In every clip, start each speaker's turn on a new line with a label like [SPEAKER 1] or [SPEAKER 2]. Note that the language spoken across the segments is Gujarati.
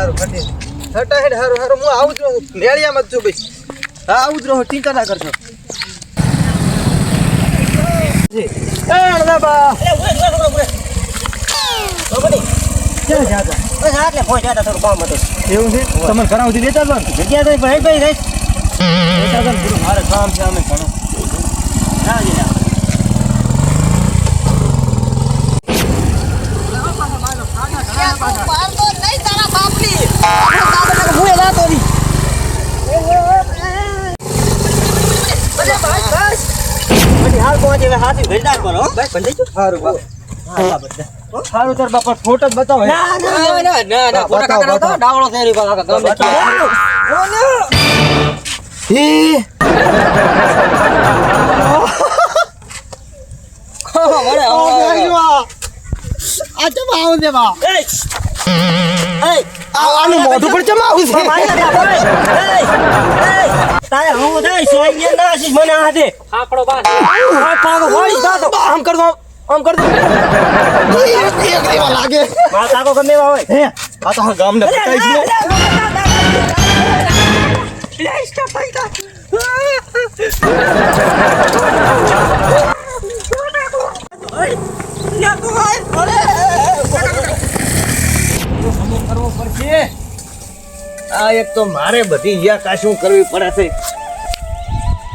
[SPEAKER 1] હારું કટી હટા હેડ હારું હારું હું આવું જ રહું. મેળિયામાં જ છું ભાઈ. હા આવું જ રહું. ચિંતા ના કરશો. એવું છે? તમારે ઘણા સુધી લેતા જ
[SPEAKER 2] જગ્યા તો ભાઈ ભાઈ રહી
[SPEAKER 1] લેતા જ મારે કામ છે અમે ઘણું.
[SPEAKER 2] ના ગયું?
[SPEAKER 1] સારું તાર બાપા ફોટો જ બતાવો.
[SPEAKER 2] ના ના ના ના ના ના કાકા
[SPEAKER 1] ચમ આવું!
[SPEAKER 2] એય!
[SPEAKER 1] આનું મોઢું પણ ચમ આવું છે!
[SPEAKER 2] તારે હું થાય સોય ના આશીષ મને આ દે આકડો બાર આ પાગો વાળી જાતો
[SPEAKER 1] આમ કર દો આમ કર દો એક એક દેવા લાગે
[SPEAKER 2] મારા કાકો ગમે એવા હોય
[SPEAKER 1] હે આ તો ગામને આ એક તો મારે બધી યા કાશું કરવી પડે છે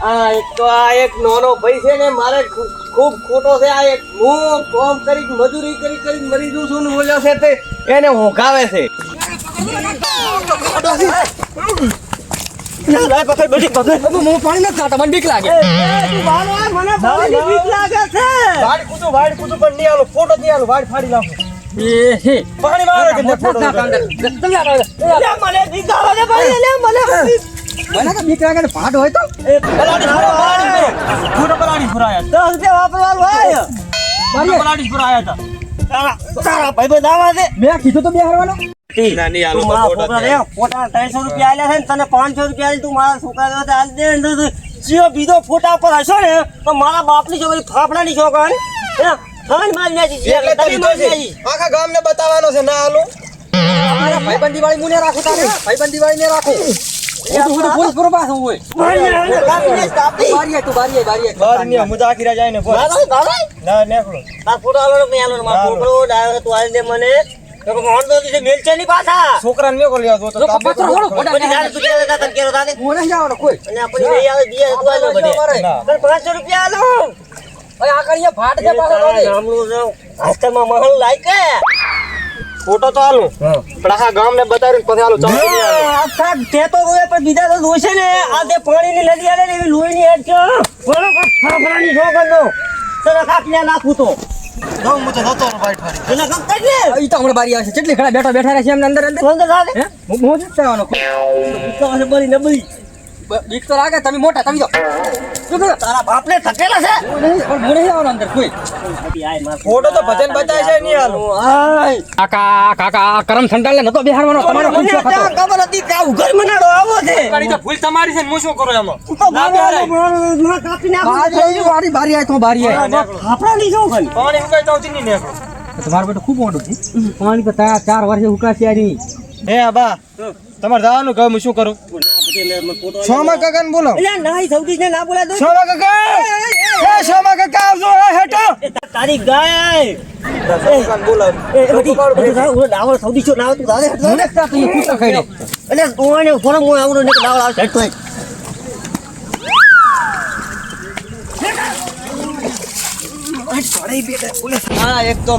[SPEAKER 1] આ એક તો આ એક નાનો ભાઈ છે ને મારે ખૂબ ખોટો છે આ એક હું કોમ કરી મજૂરી કરી કરી મરી જઉં છું તે એને છે
[SPEAKER 2] હું પાણી નથી ખાતા મને બીક લાગે છે
[SPEAKER 1] પણ નહીં આલો ફોટો નહીં આલો વાડ ફાડી નાખો પાણી મારે કે ને ફોટો
[SPEAKER 2] લે મને આવે છે ભાઈ લે મને.
[SPEAKER 1] મને તો બીક લાગે ને હોય તો. પલાડી ફુરા પલાડી ફોટો પલાડી ફુરાયા.
[SPEAKER 2] દસ રૂપિયા વાપરવાનું હોય.
[SPEAKER 1] મારી પલાડી ફુરાયા હતા.
[SPEAKER 2] તારા તારા ભાઈ બધા આવા છે.
[SPEAKER 1] મેં કીધું તો બે હારવાનો ના નહીં
[SPEAKER 2] મારા છોકરા રે ફોટા ત્રણસો રૂપિયા આલ્યા ને તને પાંચસો રૂપિયા આલી તું મારા છોકરા જોડે આલ દે ને તો જીઓ બીજો ફોટા પર હશો ને તો મારા બાપની છોકરી ફાફડાની છોકરી હે ખાન મારી નાખી છે
[SPEAKER 1] એટલે
[SPEAKER 2] તમે નાખી
[SPEAKER 1] આખા ગામને બતાવવાનો છે ના મારા ભાઈબંધી વાળી મુને. રાખો તારે ભાઈબંધી વાળી ને રાખો જાય ને હાલો. કોઈ.
[SPEAKER 2] પાંચસો રૂપિયા
[SPEAKER 1] આ કરીએ ફાટ
[SPEAKER 2] અરે તારા ગામનું જો આજકાલમાં મહલ લાયકે
[SPEAKER 1] ફોટો તો આલું. પણ આખા ગામને બતાવીને પછી આલું ચાલુ
[SPEAKER 2] આખા તે તો રોય પણ બીજા તો રોશે ને. આ તે પાણીની નદી આલે એવી લોહીની હેડ છે નાખું તો.
[SPEAKER 1] જતો બાઈટ ફાડી.
[SPEAKER 2] ને
[SPEAKER 1] ઈ તો હમણાં બારી આવશે. કેટલી ખડા બેઠા બેઠા રહે છે એમને અંદર અંદર?
[SPEAKER 2] તું અંદર
[SPEAKER 1] હે? હું જવાનો
[SPEAKER 2] છે બળી નબળી
[SPEAKER 1] બીક તો લાગે તમે મોટા તમે જો.
[SPEAKER 2] તારા બાપ ને થકેલા છે?
[SPEAKER 1] હું નહીં આવવાનો અંદર કોઈ. ફોટો તો ભજન બતાવે છે નહીં
[SPEAKER 2] હાલ.
[SPEAKER 1] કાકા કાકા કરમ સંડાલ નતો બિહારવાનો તમારો
[SPEAKER 2] મને અત્યારે ખબર હતી કે ઉઘર મનાડો આવો છે.
[SPEAKER 1] ગાડી તો ભૂલ તમારી છે હું શું કરું એમાં?
[SPEAKER 2] તો
[SPEAKER 1] ના
[SPEAKER 2] મારો
[SPEAKER 1] બેહારાય.
[SPEAKER 2] મને કાપી નાખું
[SPEAKER 1] બારી બારી આય તો બારી આય.
[SPEAKER 2] ફાફડાની ખાલી.
[SPEAKER 1] પાણી ઉકાઈ તો નહીં ને
[SPEAKER 3] તમારું બેટો ખૂબ મોટું છે. પાણી તો ચાર ચાર વર્ષે ઉકાશે આની
[SPEAKER 1] હે બા તમારે જવાનું કહું હું શું કરું? સોમા કાકા ને બોલો.
[SPEAKER 2] નહીં સૌથી ને ના બોલાય તો.
[SPEAKER 1] સોમા કાકા? સોમા કાકા આવજો હે હેઠો.
[SPEAKER 2] તારી ગાય.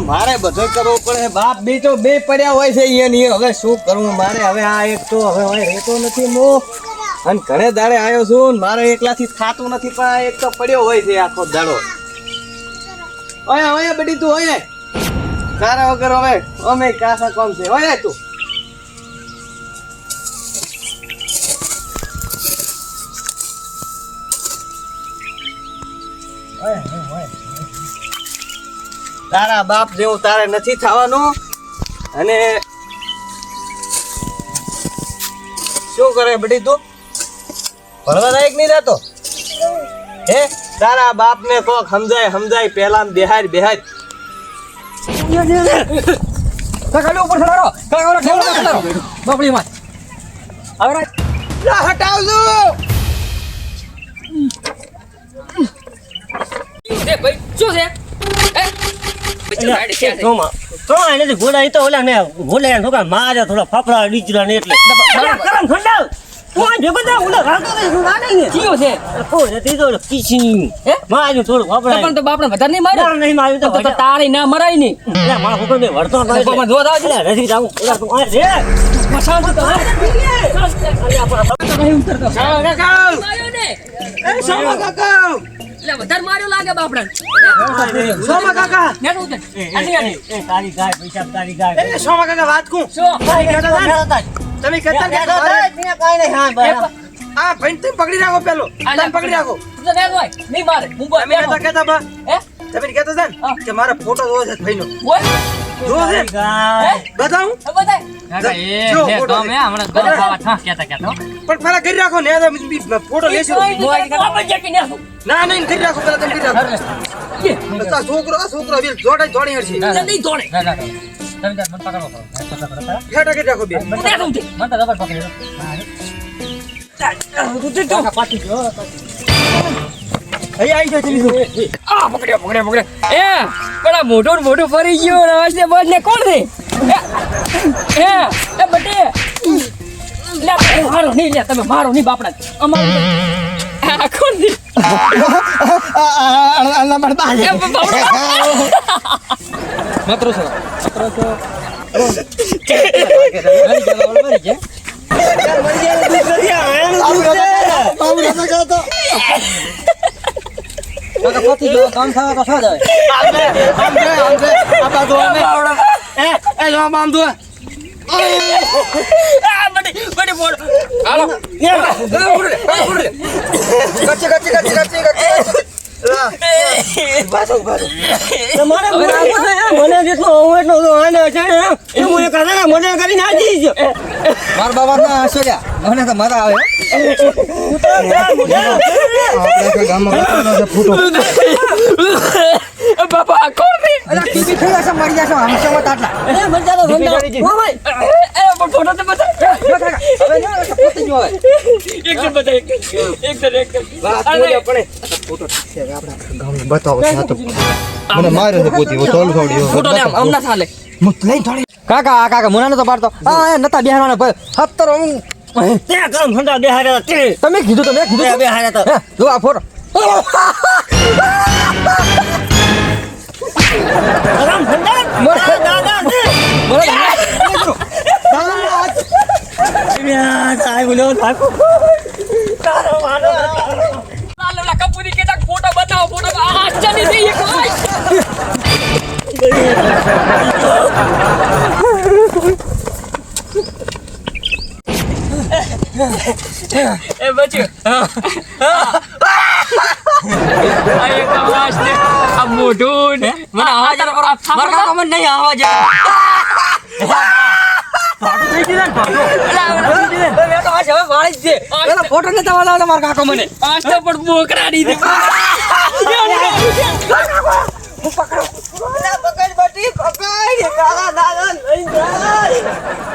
[SPEAKER 1] મારે બધો કરવો પડે. બાપ બે તો બે પડ્યા હોય છે હવે શું કરવું? મારે હવે આ એક તો હવે હવે રહેતો નથી મો. અને ઘણે દાડે આવ્યો છું મારે એકલાથી ખાતું નથી, પણ એક તો પડ્યો હોય છે આખો દાડો. ઓય ઓય બડી તું, ઓય. તારા વગર હવે, અમે કાસા કોમ છે? ઓય તું. તારા બાપ જેવું તારે નથી થવાનું. અને શું કરે બડી તું? ભણવા લાયક નહીં રહેતો હે તારા બાપ ને કોક સમજાય સમજાય પેલા બેહાર બેહાર
[SPEAKER 3] કાકા ઉપર ચડાડો કાકા ઓલા ચડાડો બાપડી માં હવે રાખ.
[SPEAKER 1] હટાવજો
[SPEAKER 4] એ ભાઈ શું છે
[SPEAKER 2] ઘોડા એ તો ઓલા ને ઘોડા એને શું મારે થોડા ફાફડા ડીચરા ને એટલે ને
[SPEAKER 4] કયો છે
[SPEAKER 2] કોઈ નથી તો
[SPEAKER 4] હે?
[SPEAKER 2] થોડું ફાફડા
[SPEAKER 4] પણ તો બાપને વધારે નહીં માર્યો
[SPEAKER 2] નહીં માર્યું તો
[SPEAKER 4] તો તારી ના મરાય નહીં
[SPEAKER 2] અલ્યા, મારા ઉપર મેં વળતો એટલે.
[SPEAKER 4] જાવું.
[SPEAKER 2] તું આ
[SPEAKER 4] તો નહીં ઉતરતો.
[SPEAKER 1] કાકા
[SPEAKER 4] માર્યો ને
[SPEAKER 1] એ શાળા કાકા
[SPEAKER 4] એટલે વધારે માર્યો લાગે બાપડા
[SPEAKER 1] સોમા કાકા
[SPEAKER 4] નેટ ઉતર
[SPEAKER 2] એ,
[SPEAKER 4] આની
[SPEAKER 2] એ,
[SPEAKER 4] આની.
[SPEAKER 2] એ, તારી ગાય, પૈસા તારી ગાય.
[SPEAKER 1] એ સોમા કાકા વાત કું
[SPEAKER 4] શું
[SPEAKER 2] ભાઈ, હતો.
[SPEAKER 1] તમે
[SPEAKER 2] હતો,
[SPEAKER 1] મારે-
[SPEAKER 2] ત્યાં કાંઈ નહીં, હા, બરાબર.
[SPEAKER 1] આ ભાઈ તમે પકડી રાખો પેલો. તમે પકડી રાખો.
[SPEAKER 4] તું તો નેટ હોય નહીં મારે હું બોલ
[SPEAKER 1] તમે નતા કહેતા બા?
[SPEAKER 4] હે?
[SPEAKER 1] તમે કહેતા હતા. ને કે મારો ફોટો જોવો છે ભાઈનો. જોવો છે?
[SPEAKER 2] ગાય.
[SPEAKER 1] બતાવું? છે. પણ પેલા કરી રાખો ને તો બી- બી- ફોટો લેશો.
[SPEAKER 4] ને
[SPEAKER 1] નહીં કરી રાખો પેલા તમે કરી રાખો. આ છોકરો આ છોકરો વીર જોડે
[SPEAKER 4] આ પકડ્યો પકડ્યો પકડ્યો ફરી ગયો અને ને કોણ છે એ, એ બટે મારો નહીં લે તમે મારો નહીં બાપડા. અમારું
[SPEAKER 3] મિત્રો છો કાકા પતી ગયો કામ થવા તો થવા જાય
[SPEAKER 1] આમ છે, આમ છે. આ બાજુ આમ છે. એ, એ જો આમ આમ જો.
[SPEAKER 4] આ બટી બટી બોલ હાલો
[SPEAKER 2] મને જેટલો હોવું એટલો તો આને છે એ હું એ કરે ને, મને કરીને આ જઈ
[SPEAKER 3] મારા બાબા ના હશે મને તો મજા આવે.
[SPEAKER 4] બાપા કોણ
[SPEAKER 3] અલા ટીવી થઈ જશે મરી જશે હમણાં આટલા
[SPEAKER 4] એ મજા તો ધંધા ઓ ભાઈ એ પણ ફોટો તો બતા
[SPEAKER 3] જો કાકા હવે જો કાકા પતી
[SPEAKER 4] એક તો બતા એક એક તો એક
[SPEAKER 1] વાત બોલ્યા પણ
[SPEAKER 3] બતાવો છે તો મને માર્યો છે પોતી હું તોલ ખવડી
[SPEAKER 4] ફોટો લે આમ ના ચાલે
[SPEAKER 3] કાકા આ કાકા મુના તો પાડતો નતા બેહારવાના ભાઈ સત્તર હું
[SPEAKER 2] ઠંડા તે.
[SPEAKER 3] તમે કીધું તમે કીધું
[SPEAKER 2] બે
[SPEAKER 3] તો. જો આ ફોટો
[SPEAKER 2] કરમ ઠંડા?
[SPEAKER 3] મને-
[SPEAKER 2] દાદા, તે. યા, સાહેબ, ઓલો થાકો.
[SPEAKER 4] એ બચ્યું. આ એક અવાજ ને આ મોઢું ને. મને અવાજ મારા કાકા મને નહીં અવાજ
[SPEAKER 3] ફોટો નતા વાળા મારા કાકો મને.
[SPEAKER 4] આજ તો પણ બોકરા દીધી.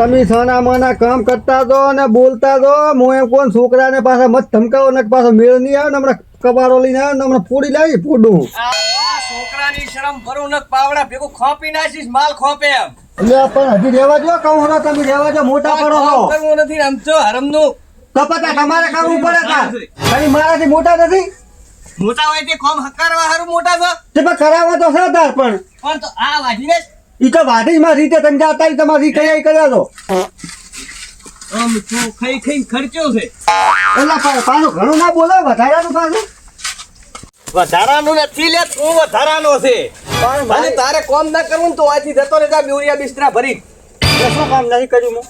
[SPEAKER 3] તમે સોના માના કામ કરતા દો અને બોલતા દો. હું એમ કોણ છોકરાને પાછા મત ધમકાવો ને પાછો મેળ નહીં આવે ને હમણાં કબારો લઈને આવે ને હમણાં પૂરી લાવી પૂડું
[SPEAKER 1] છોકરાની શરમ ભરું ન પાવડા ભેગું ખોપી નાખીશ માલ ખોપે એમ.
[SPEAKER 3] એટલે પણ હજી રહેવા જો કહું હરો તમે રહેવા જો મોટા પડો હો
[SPEAKER 1] કામ કરવું નથી આમ તો હરમનું.
[SPEAKER 3] તો તમારે કરવું પડે ખાલી મારાથી મોટા નથી?
[SPEAKER 1] મોટા હોય તે ખોમ હકારવા હારું મોટા છો?
[SPEAKER 3] તે પણ કરાવવા તો છે પણ.
[SPEAKER 1] પણ તો આ
[SPEAKER 3] ઈ તો વાઢીમાં રીતે તમે જાતા તમારી કઈ કર્યા છો.
[SPEAKER 1] આમ તું ખાઈ ખાઈ ખર્ચ્યો છે?
[SPEAKER 3] એટલે પા- પાછું ઘણું ના બોલે વધારાનું પાછું.
[SPEAKER 1] વધારાનું નથી લે તું વધારાનો છે. અને તારે કોમ ના કરવું તો આથી જતો રહેતા બ્યુરિયા બિસ્તરા ભરી.
[SPEAKER 3] શું કામ નથી કર્યું હું?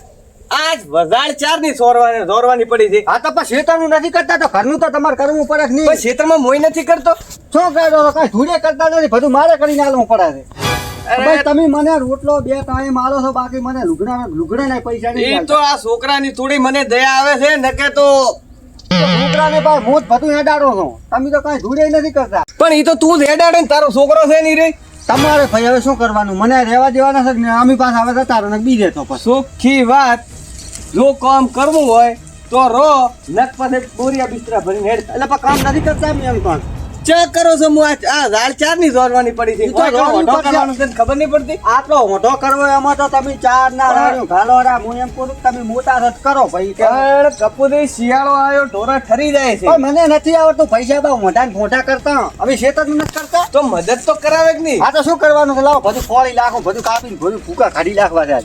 [SPEAKER 1] આજ વજાળ ચારની સોરવાની દોરવાની પડી છે.
[SPEAKER 3] આ તો પણ શેતાનું નથી કરતા તો ઘરનું તો તમારે કરવું પડે નહીં?
[SPEAKER 1] પણ
[SPEAKER 3] નહીં
[SPEAKER 1] મોઈ મોય નથી કરતો?
[SPEAKER 3] શું કરો? કઈ ધૂળે કરતા નથી બધું મારે કરીને આલવું પડે છે. ભાઈ તમે મને રોટલો બે ટાઈમ આલો છો બાકી મને લુગડા લુગડા ના પૈસા નહીં
[SPEAKER 1] તો આ છોકરાની થોડી મને દયા આવે છે નકે તો
[SPEAKER 3] છોકરાને પાસ હું જ બધું હેડાડો છું. તમે તો કાંઈ ધૂળે નથી કરતા.
[SPEAKER 1] પણ એ તો તું જ હેડાડે ને તારો છોકરો છે નહીં રે.
[SPEAKER 3] તમારે ભાઈ હવે શું કરવાનું? મને રહેવા દેવાના છે ને અમી પાસે આવે તો તારો ને બીજે તો પછી.
[SPEAKER 1] સુખી વાત. જો કામ કરવું હોય તો રો. નક પાસે બોરિયા બિસ્તરા ભરીને હેડ.
[SPEAKER 3] એટલે કામ નથી કરતા એમ એમ પણ.
[SPEAKER 1] ચેક કરો છો હું આ ઝાડ ચારની જોડવાની પડી છે. ખબર નહીં પડતી?
[SPEAKER 3] આટલો મોટો કરવો એમાં તો તમે ચાર ના રાડ્યું ઘાલો રા હું એમ કહું તમે મોટા છો કરો ભાઈ
[SPEAKER 1] પણ કપૂરી શિયાળો આવ્યો ઢોરા ઠરી જાય છે.
[SPEAKER 3] મને નથી આવડતું પૈસા બહુ મોટા ને મોટા કરતા. હવે શેતર નથી કરતા?
[SPEAKER 1] તો મદદ તો કરાવે જ નહીં.
[SPEAKER 3] આ તો શું કરવાનું લાવો બધું ફોળી નાખો બધું કાપીને બધું ફૂકા કાઢી નાખવા જાય.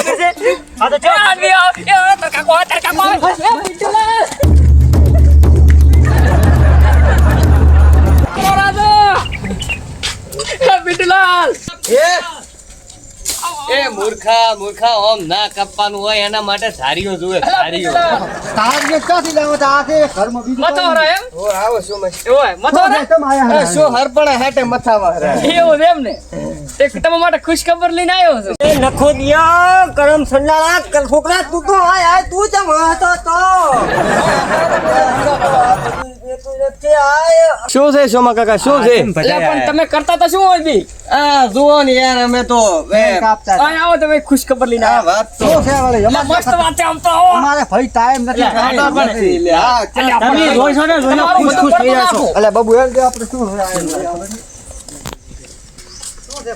[SPEAKER 1] ના કાપવાનું હોય એના માટે સારીઓ જોવે
[SPEAKER 3] સારીઓ જે ક્યાંથી લાવો? તો આ છે ઘરમાં બીજું
[SPEAKER 4] મતો
[SPEAKER 3] કોઈ
[SPEAKER 4] એમ?
[SPEAKER 1] ઓ આવો શું મસ્ત.
[SPEAKER 4] ઓય મથો રહે હરો?
[SPEAKER 3] આયા?
[SPEAKER 1] શું હરપણા હાટે મથાવા હરા
[SPEAKER 4] એવું છે એમ ને? એક તમારા માટે ખુશ ખબર લઈને આવ્યો છું.
[SPEAKER 2] એ નખો દિયા કરમ સંડાળા કર છોકરા તું તો આય આય તું જ હતો
[SPEAKER 1] શું છે સોમા કાકા શું છે?
[SPEAKER 4] એટલે પણ તમે કરતા તો શું હોય બી
[SPEAKER 1] આ જુઓ ને યાર અમે તો
[SPEAKER 3] કાપતા
[SPEAKER 4] આવો તમે ખુશ ખબર લઈને
[SPEAKER 1] આ વાત તો
[SPEAKER 3] છે વળી?
[SPEAKER 4] એટલે મસ્ત વાત છે આમ તો આવો.
[SPEAKER 3] અમારે ભાઈ ટાઈમ નથી ખાતા પણ
[SPEAKER 1] હા,
[SPEAKER 3] તમે જોઈશો ને જોઈને ખુશ ખુશ થઈ જશો. એટલે બબુ હેડ દે આપણે શું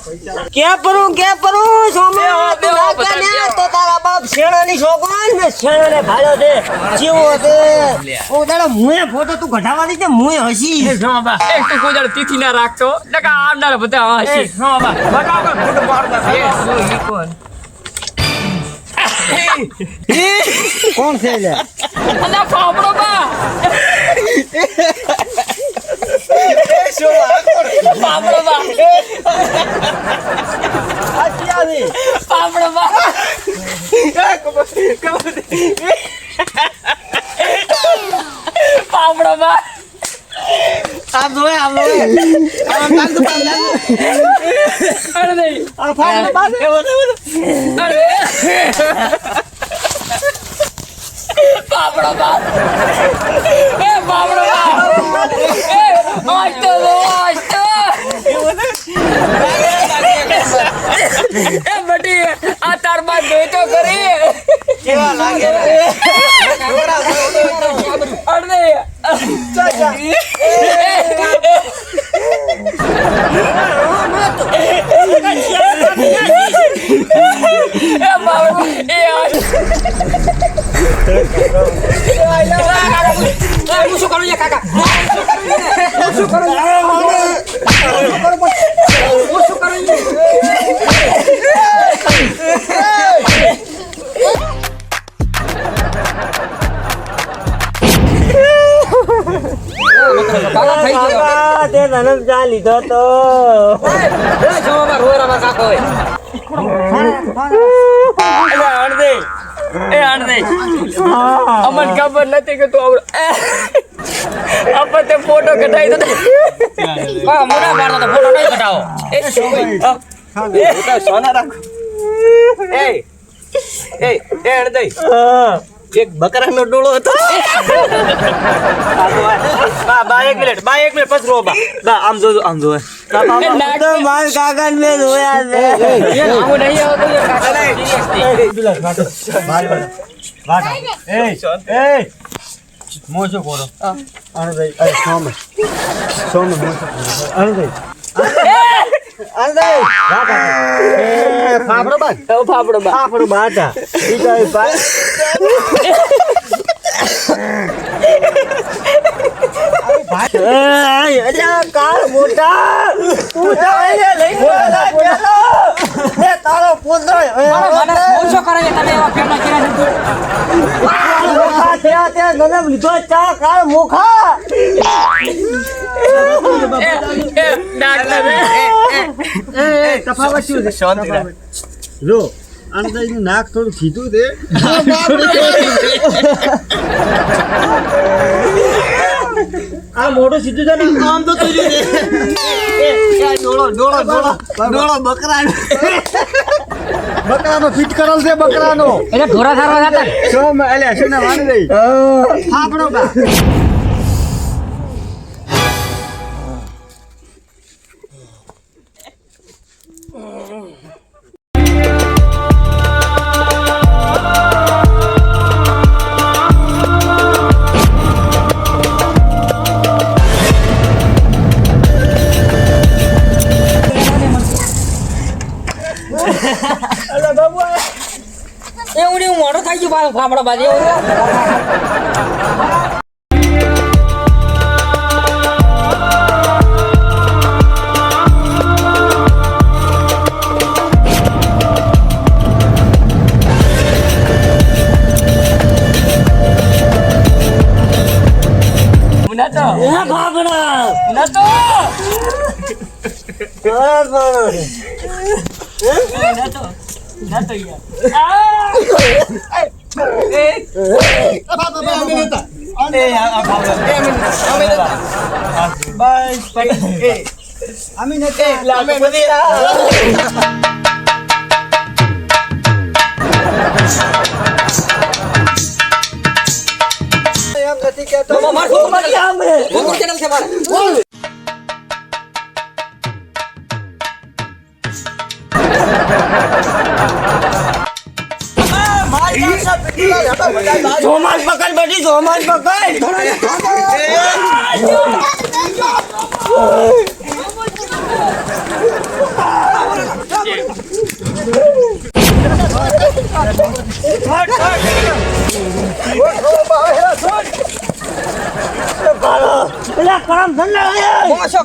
[SPEAKER 3] હોય?
[SPEAKER 2] કે પરું કે પરું સોમા તું ને તો તારા બાપ શેણાની છોકરો ને શેણાને ભાળ્યો છે. જીવો છે. ઓ તારો મુએ ફોટો તું કઢાવવાની છે? મુએ હસી.
[SPEAKER 4] એક તો કોઈ દાડો તિથિ ના રાખતો. નકા આવનારા બધા હસી
[SPEAKER 3] કોણ છે લે?
[SPEAKER 4] અલા ફાફડો બા. બા ફાફડો બા બા
[SPEAKER 1] આમ નાખ
[SPEAKER 4] અરે નહીં
[SPEAKER 1] આ. એ બધું.
[SPEAKER 4] અરે ફાફડો બા એ ફાફડો બા એ આજ તો આજ તો એ બટી આ તાર બાદ જોઈ તો કરી
[SPEAKER 1] કેવા લાગે
[SPEAKER 4] અડને એ બાબુ એ આ
[SPEAKER 5] શું કરું હું શું કરું
[SPEAKER 2] લીધો તો
[SPEAKER 4] અમન ખબર નથી કે તું આવડે આપણે ફોટો કઢાઈ દો
[SPEAKER 5] કાકા મોઢા પાડતો તો ફોટો નહીં કઢાવો
[SPEAKER 1] એ સોના રાખો એ એ એ અડદઈ. એક બકરાનો ડોળો હતો બા બા એક મિનિટ બા એક મિનિટ પછી રો બા બા આમ જો આમ જો
[SPEAKER 4] એ
[SPEAKER 2] માર કાકા ને જોયા છે
[SPEAKER 4] એ આવું નહીં આવતું એ કાકા
[SPEAKER 3] મોં શું કરો અણદઈ અરે સોમ. સોમ મોં શું કરો અણદઈ અણદઈ એ ફાફડો બાદ.
[SPEAKER 4] ફાફડો બા
[SPEAKER 3] ફાફડો બાટા ઈ તો એ પા
[SPEAKER 2] કાળ મોટા તું તો લઈ ગયો પેલો. તારો પુત્ર
[SPEAKER 5] મને હું કરે તમે એવા ફેમના કર્યા છે
[SPEAKER 2] મોખા. થયા તે જન્મ લીધો ચા કાળ મોખા
[SPEAKER 1] તફાવત શું છે? શાંતિ
[SPEAKER 3] જો અણદઈ નું નાક થોડું સીધું છે.
[SPEAKER 2] આ મોઢું સીધું છે ને? આમ તો તું છે.
[SPEAKER 1] એ, એ, ડોળો ડોળો ડોળો ડોળો બકરા
[SPEAKER 3] બકરાનો ફિટ કરેલ છે બકરાનો.
[SPEAKER 5] એટલે ઘોડા સારા હતા
[SPEAKER 3] શું એટલે શું ને રહી
[SPEAKER 5] આપણો બા. ફાફડો બાજુ.
[SPEAKER 3] અમે નથી એમ નથી કહેતો
[SPEAKER 5] માર શું મારી આમે ગોકુળ ચેનલ છે મારે
[SPEAKER 2] ચોમાસ પકડ બેટી ચોમાસ પકડ પેલા પકડ બેટી
[SPEAKER 5] હું પકડ.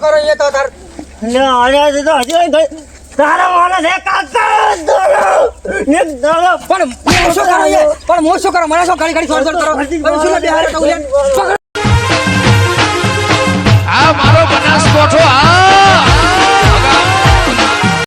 [SPEAKER 5] કરું એ તો તાર?
[SPEAKER 2] લે તો હજી તારા માણસ એક કાકા
[SPEAKER 5] પણ મો શું કરો પણ મો શું કરો? મને શું ઘડી ઘડી થોડ કરો પણ શું બિહાર તો ઉલેન આ મારો બનાસ કોઠો આ